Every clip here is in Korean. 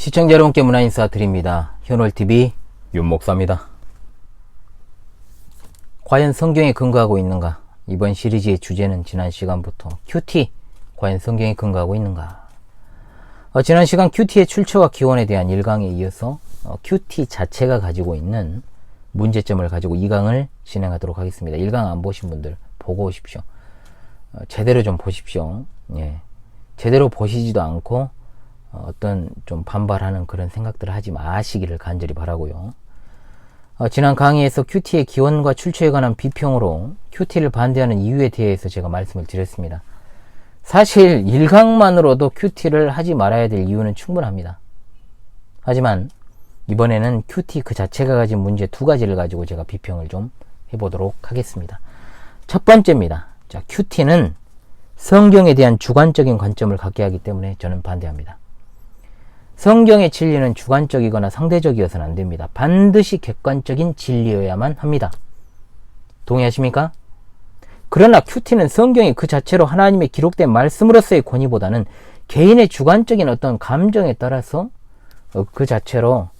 시청자 여러분께 문화 인사 드립니다. 현월TV 윤목사입니다. 과연 성경에 근거하고 있는가? 이번 시리즈의 주제는 지난 시간부터 큐티, 과연 성경에 근거하고 있는가? 어, 지난 시간 큐티의 출처와 기원에 대한 1강에 이어서 어, 큐티 자체가 가지고 있는 문제점을 가지고 2강을 진행하도록 하겠습니다. 1강 안 보신 분들 보고 오십시오. 어, 제대로 좀 보십시오. 예. 제대로 보시지도 않고 어, 어떤 좀 반발하는 그런 생각들을 하지 마시기를 간절히 바라고요. 어, 지난 강의에서 큐티의 기원과 출처에 관한 비평으로 큐티를 반대하는 이유에 대해서 제가 말씀을 드렸습니다. 사실 일강만으로도 큐티를 하지 말아야 될 이유는 충분합니다. 하지만 이번에는 큐티 그 자체가 가진 문제 두 가지를 가지고 제가 비평을 좀 해보도록 하겠습니다. 첫 번째입니다. 자, 큐티는 성경에 대한 주관적인 관점을 갖게 하기 때문에 저는 반대합니다. 성경의 진리는 주관적이거나 상대적이어서는 안 됩니다. 반드시 객관적인 진리여야만 합니다. 동의하십니까? 그러나 큐티는 성경이 그 자체로 하나님의 기록된 말씀으로서의 권위보다는 개인의 주관적인 어떤 감정에 따라서 어, 그 자체로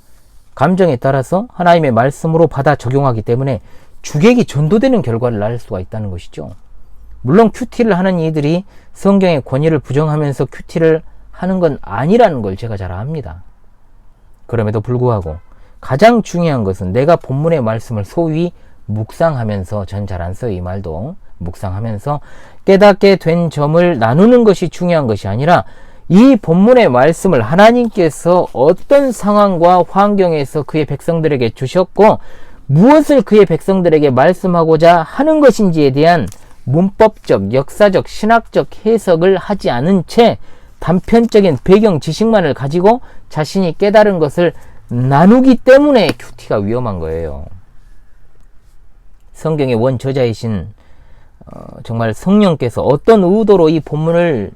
감정에 따라서 하나님의 말씀으로 받아 적용하기 때문에 주객이 전도되는 결과를 낳을 수가 있다는 것이죠. 물론 큐티를 하는 이들이 성경의 권위를 부정하면서 큐티를 하는 건 아니라는 걸 제가 잘 압니다. 그럼에도 불구하고 가장 중요한 것은 내가 본문의 말씀을 소위 묵상하면서 전 잘 안 써요 이 말도 묵상하면서 깨닫게 된 점을 나누는 것이 중요한 것이 아니라 이 본문의 말씀을 하나님께서 어떤 상황과 환경에서 그의 백성들에게 주셨고 무엇을 그의 백성들에게 말씀하고자 하는 것인지에 대한 문법적, 역사적, 신학적 해석을 하지 않은 채 단편적인 배경 지식만을 가지고 자신이 깨달은 것을 나누기 때문에 큐티가 위험한 거예요. 성경의 원 저자이신 어, 정말 성령께서 어떤 의도로 이 본문을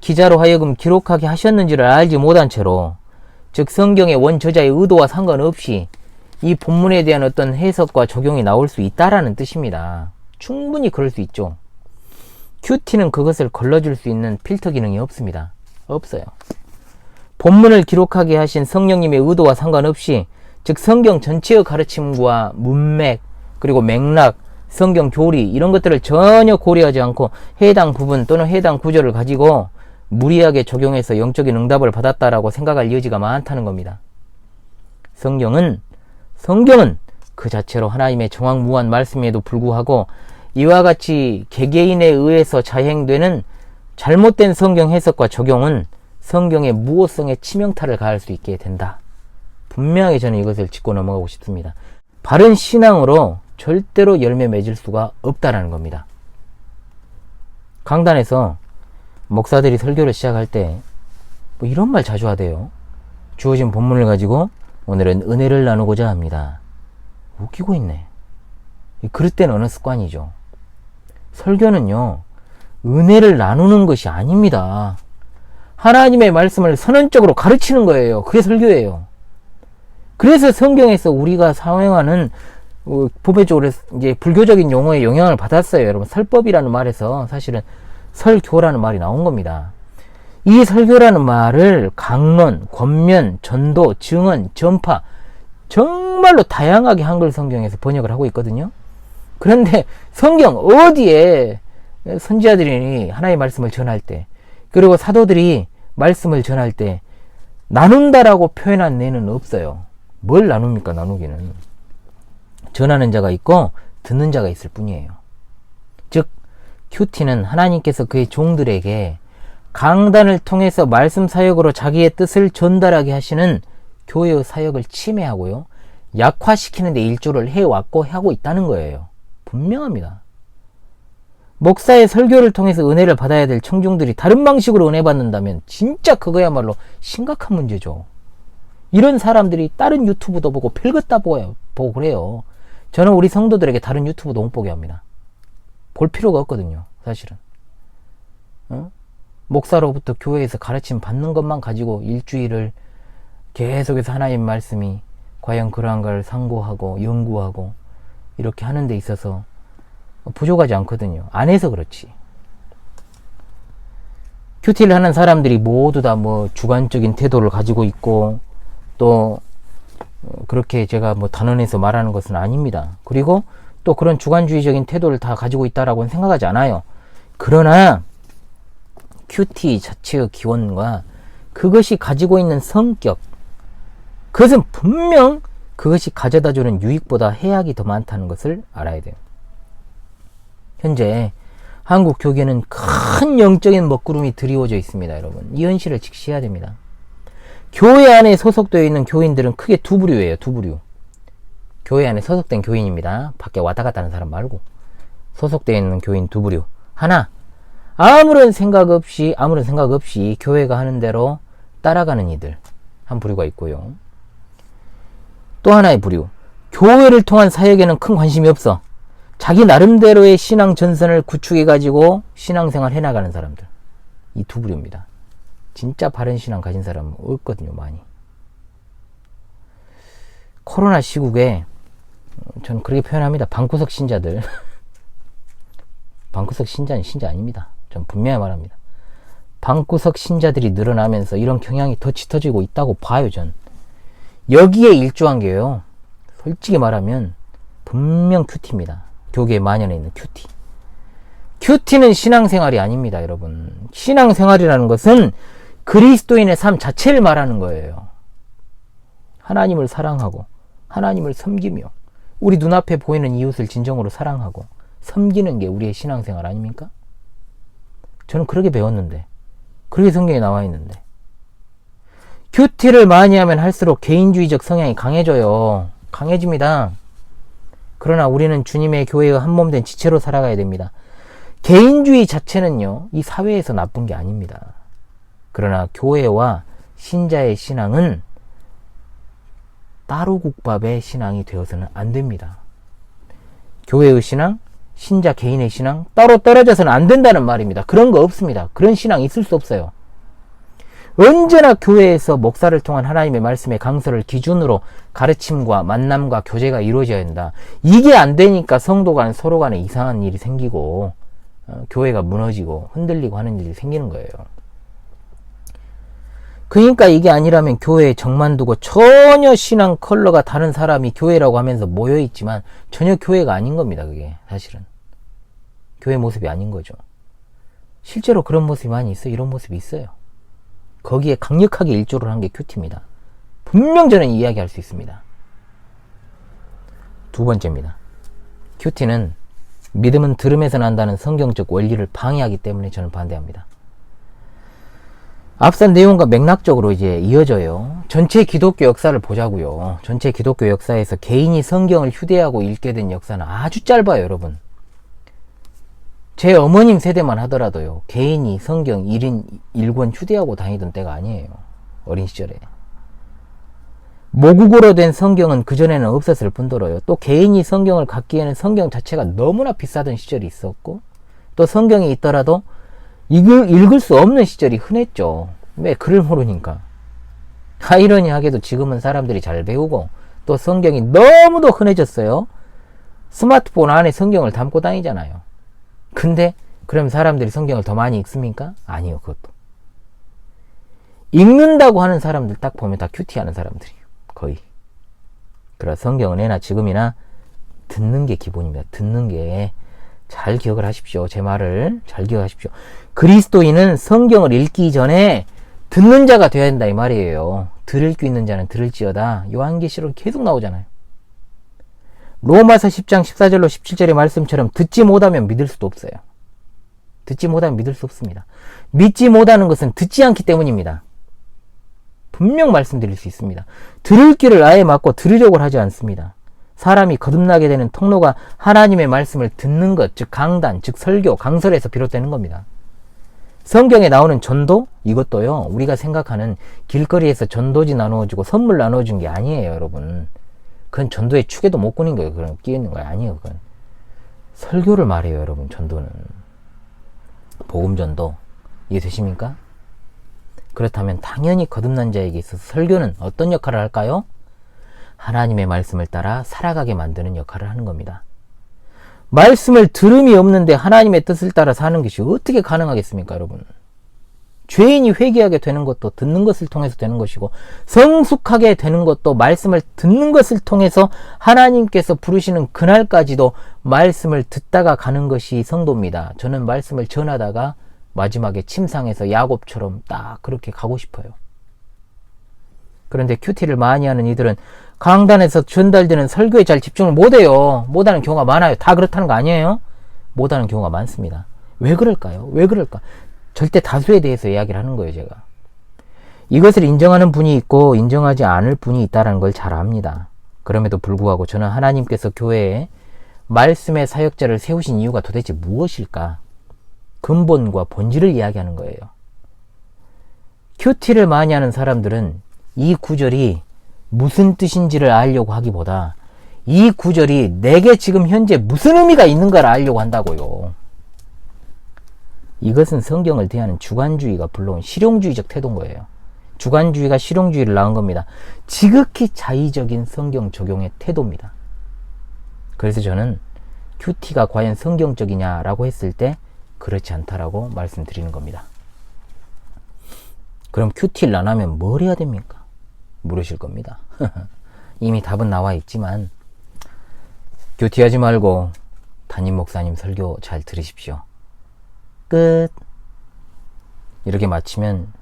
기자로 하여금 기록하게 하셨는지를 알지 못한 채로 즉 성경의 원 저자의 의도와 상관없이 이 본문에 대한 어떤 해석과 적용이 나올 수 있다라는 뜻입니다. 충분히 그럴 수 있죠. 큐티는 그것을 걸러줄 수 있는 필터 기능이 없습니다. 없어요. 본문을 기록하게 하신 성령님의 의도와 상관없이 즉 성경 전체의 가르침과 문맥 그리고 맥락 성경 교리 이런 것들을 전혀 고려하지 않고 해당 부분 또는 해당 구절을 가지고 무리하게 적용해서 영적인 응답을 받았다라고 생각할 여지가 많다는 겁니다. 성경은 성경은 그 자체로 하나님의 정확무한 말씀에도 불구하고 이와 같이 개개인에 의해서 자행되는 잘못된 성경 해석과 적용은 성경의 무호성에 치명타를 가할 수 있게 된다. 분명히 저는 이것을 짚고 넘어가고 싶습니다. 바른 신앙으로 절대로 열매 맺을 수가 없다라는 겁니다. 강단에서 목사들이 설교를 시작할 때 뭐 이런 말 자주 하대요. 주어진 본문을 가지고 오늘은 은혜를 나누고자 합니다. 웃기고 있네. 때는 어느 습관이죠. 설교는요, 은혜를 나누는 것이 아닙니다. 하나님의 말씀을 선언적으로 가르치는 거예요. 그게 설교예요. 그래서 성경에서 우리가 사용하는 어, 보배적으로 이제 불교적인 용어의 영향을 받았어요. 여러분 설법이라는 말에서 사실은 설교라는 말이 나온 겁니다. 이 설교라는 말을 강론, 권면, 전도, 증언, 전파 정말로 다양하게 한글 성경에서 번역을 하고 있거든요. 그런데 성경 어디에 선지자들이 하나의 말씀을 전할 때 그리고 사도들이 말씀을 전할 때 나눈다라고 표현한 예는 없어요. 뭘 나눕니까 나누기는 전하는 자가 있고 듣는 자가 있을 뿐이에요. 즉 큐티는 하나님께서 그의 종들에게 강단을 통해서 말씀 사역으로 자기의 뜻을 전달하게 하시는 교회의 사역을 침해하고요. 약화시키는 데 일조를 해왔고 하고 있다는 거예요. 분명합니다. 목사의 설교를 통해서 은혜를 받아야 될 청중들이 다른 방식으로 은혜 받는다면 진짜 그거야말로 심각한 문제죠. 이런 사람들이 다른 유튜브도 보고 필긋다 보고 그래요. 저는 우리 성도들에게 다른 유튜브도 못 보게 합니다. 볼 필요가 없거든요. 사실은. 어? 목사로부터 교회에서 가르침 받는 것만 가지고 일주일을 계속해서 하나님 말씀이 과연 그러한걸 상고하고 연구하고 이렇게 하는 데 있어서 부족하지 않거든요. 안 해서 그렇지. 큐티를 하는 사람들이 모두 다 뭐 주관적인 태도를 가지고 있고 또 어, 그렇게 제가 뭐 단언해서 말하는 것은 아닙니다. 그리고 또 그런 주관주의적인 태도를 다 가지고 있다라고는 생각하지 않아요. 그러나 큐티 자체의 기원과 그것이 가지고 있는 성격, 그것은 분명 그것이 가져다 주는 유익보다 해악이 더 많다는 것을 알아야 돼요. 현재 한국 교계는 큰 영적인 먹구름이 드리워져 있습니다, 여러분. 이 현실을 직시해야 됩니다. 교회 안에 소속되어 있는 교인들은 크게 두 부류예요, 두 부류. 교회 안에 소속된 교인입니다. 밖에 왔다 갔다 하는 사람 말고. 소속되어 있는 교인 두 부류. 하나, 아무런 생각 없이, 아무런 생각 없이 교회가 하는 대로 따라가는 이들. 한 부류가 있고요. 또 하나의 부류. 교회를 통한 사역에는 큰 관심이 없어. 자기 나름대로의 신앙 전선을 구축해가지고 신앙생활 해나가는 사람들. 이 두 부류입니다. 진짜 바른 신앙 가진 사람은 없거든요, 많이. 코로나 시국에 어, 저는 그렇게 표현합니다. 방구석 신자들. 방구석 신자는 신자 아닙니다. 전 분명히 말합니다. 방구석 신자들이 늘어나면서 이런 경향이 더 짙어지고 있다고 봐요, 전. 여기에 일조한 게요. 솔직히 말하면 분명 큐티입니다. 교계에 만연해 있는 큐티. 큐티는 신앙생활이 아닙니다, 여러분. 신앙생활이라는 것은 그리스도인의 삶 자체를 말하는 거예요. 하나님을 사랑하고 하나님을 섬기며 우리 눈앞에 보이는 이웃을 진정으로 사랑하고 섬기는 게 우리의 신앙생활 아닙니까? 저는 그렇게 배웠는데 그렇게 성경에 나와 있는데 큐티를 많이 하면 할수록 개인주의적 성향이 강해져요. 강해집니다. 그러나 우리는 주님의 교회의 한몸된 지체로 살아가야 됩니다. 개인주의 자체는요, 이 사회에서 나쁜 게 아닙니다. 그러나 교회와 신자의 신앙은 따로 국밥의 신앙이 되어서는 안 됩니다. 교회의 신앙, 신자 개인의 신앙 따로 떨어져서는 안 된다는 말입니다. 그런 거 없습니다. 그런 신앙 있을 수 없어요. 언제나 교회에서 목사를 통한 하나님의 말씀의 강서를 기준으로 가르침과 만남과 교제가 이루어져야 된다. 이게 안 되니까 성도 간 서로 간에 이상한 일이 생기고 어, 교회가 무너지고 흔들리고 하는 일이 생기는 거예요. 그러니까 이게 아니라면 교회에 정만 두고 전혀 신앙 컬러가 다른 사람이 교회라고 하면서 모여 있지만 전혀 교회가 아닌 겁니다. 그게 사실은 교회 모습이 아닌 거죠. 실제로 그런 모습이 많이 있어요. 이런 모습이 있어요. 거기에 강력하게 일조를 한 게 큐티입니다. 분명 저는 이야기할 수 있습니다. 두 번째입니다. 큐티는 믿음은 들음에서 난다는 성경적 원리를 방해하기 때문에 저는 반대합니다. 앞선 내용과 맥락적으로 이제 이어져요. 전체 기독교 역사를 보자고요. 전체 기독교 역사에서 개인이 성경을 휴대하고 읽게 된 역사는 아주 짧아요, 여러분. 제 어머님 세대만 하더라도요. 개인이 성경 1인 1권 휴대하고 다니던 때가 아니에요. 어린 시절에. 모국어로 된 성경은 그전에는 없었을 뿐더러요. 또 개인이 성경을 갖기에는 성경 자체가 너무나 비싸던 시절이 있었고 또 성경이 있더라도 읽을, 읽을 수 없는 시절이 흔했죠. 왜? 글을 모르니까. 아이러니하게도 지금은 사람들이 잘 배우고 또 성경이 너무도 흔해졌어요. 스마트폰 안에 성경을 담고 다니잖아요. 근데 그럼 사람들이 성경을 더 많이 읽습니까? 아니요, 그것도. 읽는다고 하는 사람들 딱 보면 다 큐티하는 사람들이에요. 거의. 그래서 성경은 애나 지금이나 듣는 게 기본입니다. 듣는 게 잘 기억을 하십시오. 제 말을 잘 기억하십시오. 그리스도인은 성경을 읽기 전에 듣는 자가 되어야 된다 이 말이에요. 들을 귀 있는 자는 들을지어다. 요한계시록 계속 나오잖아요. 로마서 10장 14절로 17절의 말씀처럼 듣지 못하면 믿을 수도 없어요. 듣지 못하면 믿을 수 없습니다. 믿지 못하는 것은 듣지 않기 때문입니다. 분명 말씀드릴 수 있습니다. 들을 길을 아예 막고 들으려고 하지 않습니다. 사람이 거듭나게 되는 통로가 하나님의 말씀을 듣는 것, 즉 강단, 즉 설교, 강설에서 비롯되는 겁니다. 성경에 나오는 전도 이것도요. 우리가 생각하는 길거리에서 전도지 나누어주고 선물 나누어준 게 아니에요, 여러분. 그건 전도의 축에도 못 꾸는 거예요. 그런 끼는 거예요. 아니에요, 그건. 설교를 말해요, 여러분. 전도는. 복음 전도 이해되십니까? 그렇다면 당연히 거듭난 자에게 있어서 설교는 어떤 역할을 할까요? 하나님의 말씀을 따라 살아가게 만드는 역할을 하는 겁니다. 말씀을 들음이 없는데 하나님의 뜻을 따라 사는 것이 어떻게 가능하겠습니까, 여러분? 죄인이 회개하게 되는 것도 듣는 것을 통해서 되는 것이고 성숙하게 되는 것도 말씀을 듣는 것을 통해서 하나님께서 부르시는 그날까지도 말씀을 듣다가 가는 것이 성도입니다. 저는 말씀을 전하다가 마지막에 침상에서 야곱처럼 딱 그렇게 가고 싶어요. 그런데 큐티를 많이 하는 이들은 강단에서 전달되는 설교에 잘 집중을 못해요. 못하는 경우가 많아요. 다 그렇다는 거 아니에요? 못하는 경우가 많습니다. 왜 그럴까요? 왜 그럴까? 절대 다수에 대해서 이야기를 하는 거예요, 제가. 이것을 인정하는 분이 있고 인정하지 않을 분이 있다는 걸 잘 압니다. 그럼에도 불구하고 저는 하나님께서 교회에 말씀의 사역자를 세우신 이유가 도대체 무엇일까? 근본과 본질을 이야기하는 거예요. 큐티를 많이 하는 사람들은 이 구절이 무슨 뜻인지를 알려고 하기보다 이 구절이 내게 지금 현재 무슨 의미가 있는가를 알려고 한다고요. 이것은 성경을 대하는 주관주의가 불러온 실용주의적 태도인 거예요. 주관주의가 실용주의를 낳은 겁니다. 지극히 자의적인 성경 적용의 태도입니다. 그래서 저는 큐티가 과연 성경적이냐라고 했을 때 그렇지 않다라고 말씀드리는 겁니다. 그럼 큐티를 안 하면 뭘 해야 됩니까? 물으실 겁니다. 이미 답은 나와 있지만 큐티하지 말고 담임 목사님 설교 잘 들으십시오. 끝. 이렇게 마치면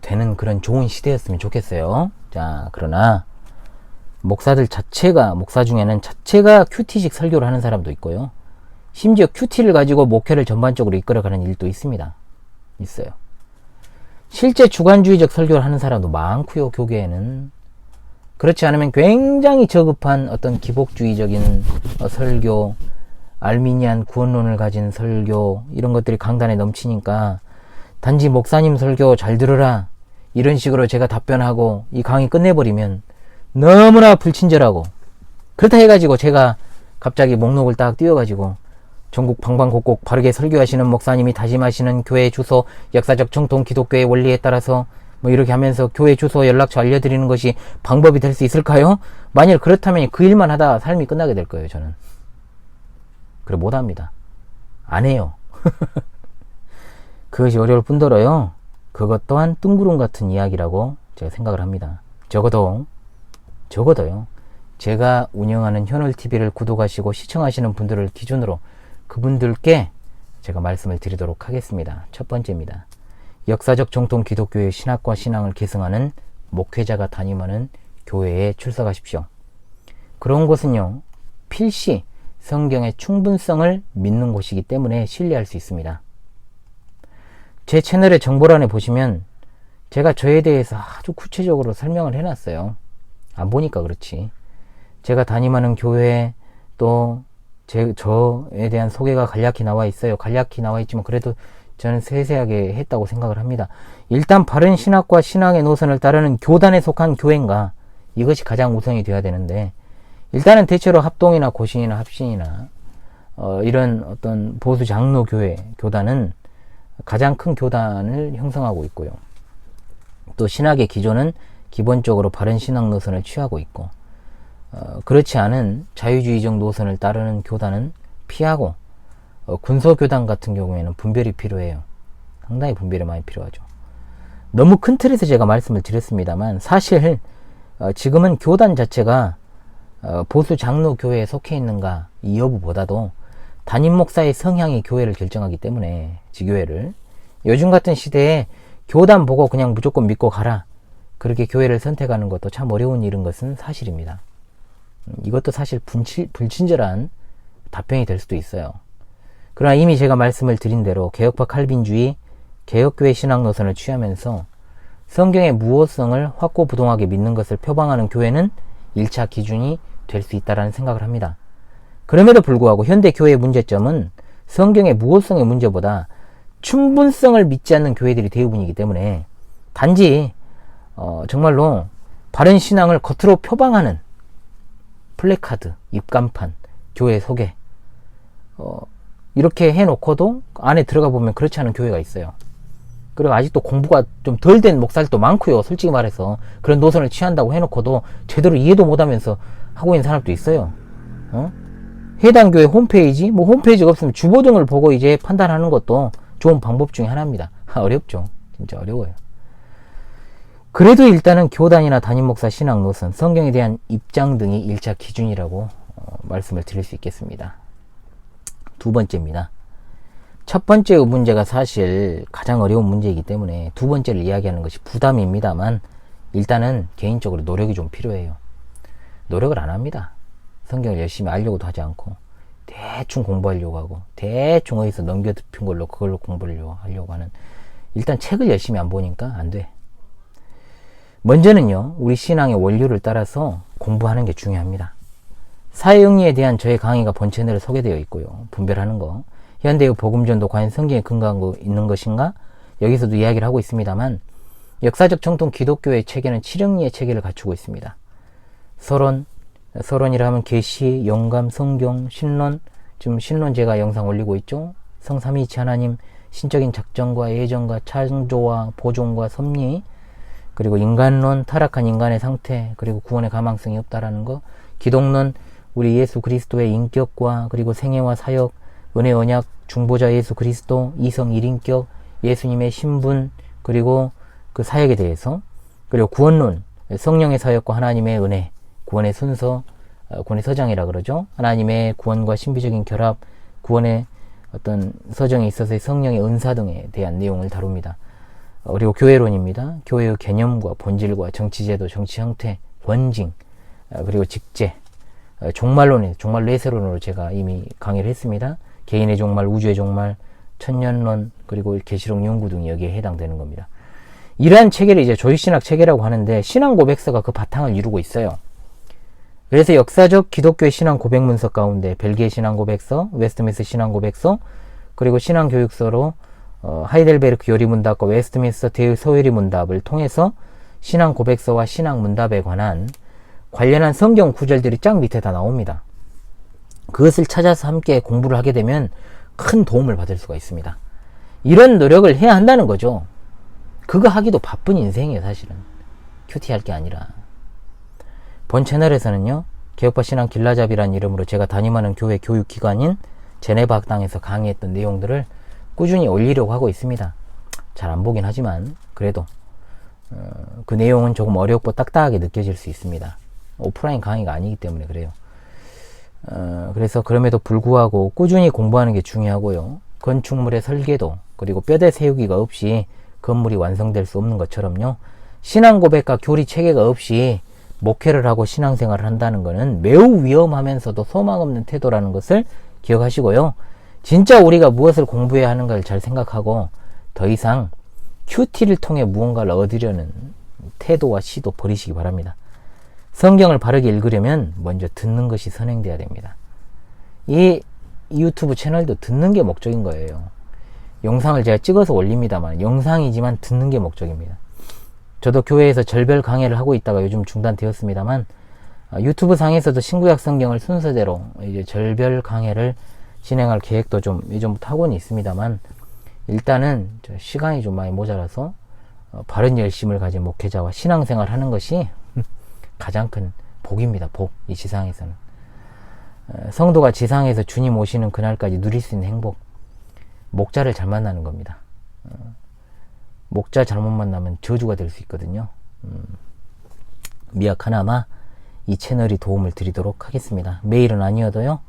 되는 그런 좋은 시대였으면 좋겠어요. 자, 그러나 목사들 자체가 목사 중에는 자체가 큐티식 설교를 하는 사람도 있고요. 심지어 큐티를 가지고 목회를 전반적으로 이끌어가는 일도 있습니다. 있어요. 실제 주관주의적 설교를 하는 사람도 많고요. 교계에는 그렇지 않으면 굉장히 저급한 어떤 기복주의적인 어, 설교, 알미니안 구원론을 가진 설교 이런 것들이 강단에 넘치니까 단지 목사님 설교 잘 들으라 이런 식으로 제가 답변하고 이 강의 끝내버리면 너무나 불친절하고 그렇다 해가지고 제가 갑자기 목록을 딱 띄워가지고 전국 방방곡곡 바르게 설교하시는 목사님이 다짐하시는 교회 주소 역사적 정통 기독교의 원리에 따라서 뭐 이렇게 하면서 교회 주소 연락처 알려드리는 것이 방법이 될 수 있을까요? 만일 그렇다면 그 일만 하다 삶이 끝나게 될 거예요 저는 그래 못합니다 안 해요 그것이 어려울 뿐더러요 그것 또한 뜬구름 같은 이야기라고 제가 생각을 합니다 적어도 적어도요 제가 운영하는 현울TV를 구독하시고 시청하시는 분들을 기준으로 그분들께 제가 말씀을 드리도록 하겠습니다. 첫 번째입니다. 역사적 정통 기독교의 신학과 신앙을 계승하는 목회자가 담임하는 교회에 출석하십시오. 그런 곳은요, 필시 성경의 충분성을 믿는 곳이기 때문에 신뢰할 수 있습니다. 제 채널의 정보란에 보시면 제가 저에 대해서 아주 구체적으로 설명을 해놨어요. 안 보니까 그렇지. 제가 담임하는 교회 또 제, 저에 대한 소개가 간략히 나와 있어요. 간략히 나와 있지만 그래도 저는 세세하게 했다고 생각을 합니다. 일단 바른 신학과 신앙의 노선을 따르는 교단에 속한 교회인가 이것이 가장 우선이 되어야 되는데 일단은 대체로 합동이나 고신이나 합신이나 어, 이런 어떤 보수 장로 교회 교단은 가장 큰 교단을 형성하고 있고요. 또 신학의 기조는 기본적으로 바른 신앙 노선을 취하고 있고 어, 그렇지 않은 자유주의적 노선을 따르는 교단은 피하고 어, 군소 교단 같은 경우에는 분별이 필요해요. 상당히 분별이 많이 필요하죠. 너무 큰 틀에서 제가 말씀을 드렸습니다만 사실 어, 지금은 교단 자체가 어, 보수 장로 교회에 속해 있는가 이 여부보다도 담임 목사의 성향이 교회를 결정하기 때문에 지교회를 요즘 같은 시대에 교단 보고 그냥 무조건 믿고 가라 그렇게 교회를 선택하는 것도 참 어려운 일인 것은 사실입니다. 이것도 사실 분치, 불친절한 답변이 될 수도 있어요. 그러나 이미 제가 말씀을 드린 대로 개혁파 칼빈주의, 개혁교회 신앙 노선을 취하면서 성경의 무호성을 확고부동하게 믿는 것을 표방하는 교회는 1차 기준이 될 수 있다는 생각을 합니다. 그럼에도 불구하고 현대 교회의 문제점은 성경의 무호성의 문제보다 충분성을 믿지 않는 교회들이 대부분이기 때문에 단지 어, 정말로 바른 신앙을 겉으로 표방하는 플래카드, 입간판, 교회 소개 어, 이렇게 해놓고도 안에 들어가 보면 그렇지 않은 교회가 있어요. 그리고 아직도 공부가 좀 덜 된 목사들도 많고요. 솔직히 말해서 그런 노선을 취한다고 해놓고도 제대로 이해도 못하면서 하고 있는 사람도 있어요. 어? 해당 교회 홈페이지, 뭐 홈페이지가 없으면 주보 등을 보고 이제 판단하는 것도 좋은 방법 중에 하나입니다. 어렵죠. 진짜 어려워요. 그래도 일단은 교단이나 담임 목사 신앙 노선, 성경에 대한 입장 등이 1차 기준이라고 어, 말씀을 드릴 수 있겠습니다. 두 번째입니다. 첫 번째 문제가 사실 가장 어려운 문제이기 때문에 두 번째를 이야기하는 것이 부담입니다만 일단은 개인적으로 노력이 좀 필요해요. 노력을 안 합니다. 성경을 열심히 알려고도 하지 않고 대충 공부하려고 하고 대충 어디서 넘겨듣힌 걸로 그걸로 공부를 하려고 하는 일단 책을 열심히 안 보니까 안 돼. 먼저는요, 우리 신앙의 원료를 따라서 공부하는 게 중요합니다. 사회영리에 대한 저의 강의가 본 채널에 소개되어 있고요. 분별하는 거. 현대의 복음전도 과연 성경에 근거하고 있는 것인가? 여기서도 이야기를 하고 있습니다만, 역사적 정통 기독교의 체계는 칠영리의 체계를 갖추고 있습니다. 서론, 서론이라 하면 계시, 영감, 성경, 신론, 지금 신론 제가 영상 올리고 있죠. 성삼위이치 하나님, 신적인 작정과 예정과 창조와 보존과 섭리, 그리고 인간론, 타락한 인간의 상태, 그리고 구원의 가망성이 없다라는 거, 기독론, 우리 예수 그리스도의 인격과 그리고 생애와 사역, 은혜 언약, 중보자 예수 그리스도, 이성 일인격, 예수님의 신분, 그리고 그 사역에 대해서, 그리고 구원론, 성령의 사역과 하나님의 은혜, 구원의 순서, 어, 구원의 서장이라 그러죠. 하나님의 구원과 신비적인 결합, 구원의 어떤 서정에 있어서의 성령의 은사 등에 대한 내용을 다룹니다. 어, 그리고 교회론입니다. 교회의 개념과 본질과 정치제도, 정치 형태, 권징, 어, 그리고 직제, 종말론이 종말 내세론으로 제가 이미 강의를 했습니다. 개인의 종말, 우주의 종말, 천년론, 그리고 계시록 연구 등이 여기에 해당되는 겁니다. 이러한 체계를 이제 조직신학 체계라고 하는데 신앙 고백서가 그 바탕을 이루고 있어요. 그래서 역사적 기독교의 신앙 고백 문서 가운데 벨기에 신앙 고백서, 웨스트민스 신앙 고백서, 그리고 신앙 교육서로 어, 하이델베르크 요리 문답과 웨스트민스터 대의 서유리 문답을 통해서 신앙 고백서와 신앙 문답에 관한 관련한 성경 구절들이 쫙 밑에 다 나옵니다. 그것을 찾아서 함께 공부를 하게 되면 큰 도움을 받을 수가 있습니다. 이런 노력을 해야 한다는 거죠. 그거 하기도 바쁜 인생이에요, 사실은. 큐티 할 게 아니라. 본 채널에서는요, 개혁파 신앙 길라잡이라는 이름으로 제가 담임하는 교회 교육기관인 제네바 학당에서 강의했던 내용들을 꾸준히 올리려고 하고 있습니다. 잘 안 보긴 하지만, 그래도, 어, 그 내용은 조금 어렵고 딱딱하게 느껴질 수 있습니다. 오프라인 강의가 아니기 때문에 그래요. 어, 그래서 그럼에도 불구하고 꾸준히 공부하는 게 중요하고요. 건축물의 설계도, 그리고 뼈대 세우기가 없이 건물이 완성될 수 없는 것처럼요. 신앙 고백과 교리 체계가 없이 목회를 하고 신앙생활을 한다는 것은 매우 위험하면서도 소망 없는 태도라는 것을 기억하시고요. 진짜 우리가 무엇을 공부해야 하는가를 잘 생각하고 더 이상 큐티를 통해 무언가를 얻으려는 태도와 시도 버리시기 바랍니다. 성경을 바르게 읽으려면 먼저 듣는 것이 선행돼야 됩니다. 이 유튜브 채널도 듣는 게 목적인 거예요. 영상을 제가 찍어서 올립니다만 영상이지만 듣는 게 목적입니다. 저도 교회에서 절별 강의를 하고 있다가 요즘 중단되었습니다만 아, 유튜브 상에서도 신구약 성경을 순서대로 이제 절별 강의를 진행할 계획도 좀 예전부터 하고는 있습니다만 일단은 시간이 좀 많이 모자라서 어, 바른 열심을 가진 목회자와 신앙생활 하는 것이 가장 큰 복입니다. 복. 이 지상에서는. 어, 성도가 지상에서 주님 오시는 그날까지 누릴 수 있는 행복. 목자를 잘 만나는 겁니다. 어, 목자 잘못 만나면 저주가 될 수 있거든요. 음, 미약 하나마 이 채널이 도움을 드리도록 하겠습니다. 매일은 아니어도요.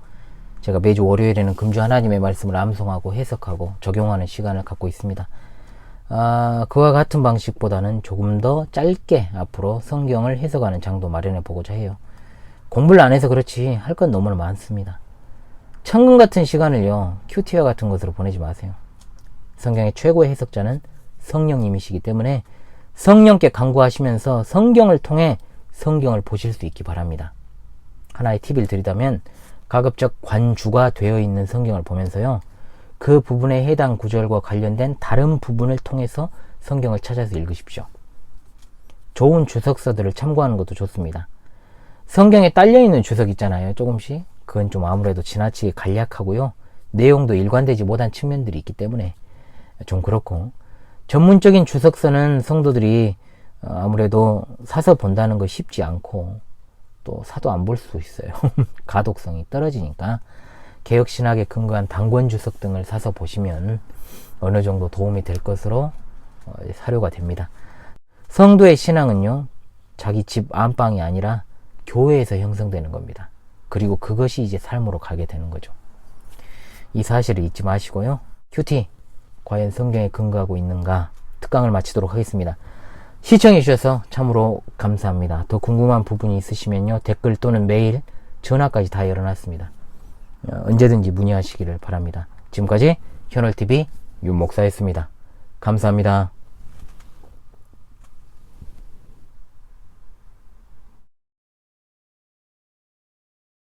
제가 매주 월요일에는 금주 하나님의 말씀을 암송하고 해석하고 적용하는 시간을 갖고 있습니다. 아, 그와 같은 방식보다는 조금 더 짧게 앞으로 성경을 해석하는 장도 마련해 보고자 해요. 공부를 안 해서 그렇지 할 건 너무나 많습니다. 천금 같은 시간을요, 큐티와 같은 것으로 보내지 마세요. 성경의 최고의 해석자는 성령님이시기 때문에 성령께 간구하시면서 성경을 통해 성경을 보실 수 있기 바랍니다. 하나의 팁을 드리자면 가급적 관주가 되어 있는 성경을 보면서요. 그 부분에 해당 구절과 관련된 다른 부분을 통해서 성경을 찾아서 읽으십시오. 좋은 주석서들을 참고하는 것도 좋습니다. 성경에 딸려있는 주석 있잖아요. 조금씩. 그건 좀 아무래도 지나치게 간략하고요. 내용도 일관되지 못한 측면들이 있기 때문에 좀 그렇고 전문적인 주석서는 성도들이 어, 아무래도 사서 본다는 거 쉽지 않고 또 사도 안 볼 수 있어요. 가독성이 떨어지니까 개혁신학에 근거한 당권 주석 등을 사서 보시면 어느 정도 도움이 될 것으로 어, 사료가 됩니다. 성도의 신앙은요, 자기 집 안방이 아니라 교회에서 형성되는 겁니다. 그리고 그것이 이제 삶으로 가게 되는 거죠. 이 사실을 잊지 마시고요. 큐티, 과연 성경에 근거하고 있는가? 특강을 마치도록 하겠습니다. 시청해 주셔서 참으로 감사합니다. 더 궁금한 부분이 있으시면요. 댓글 또는 메일, 전화까지 다 열어놨습니다. 어, 언제든지 문의하시기를 바랍니다. 지금까지 현월TV 윤목사였습니다. 감사합니다.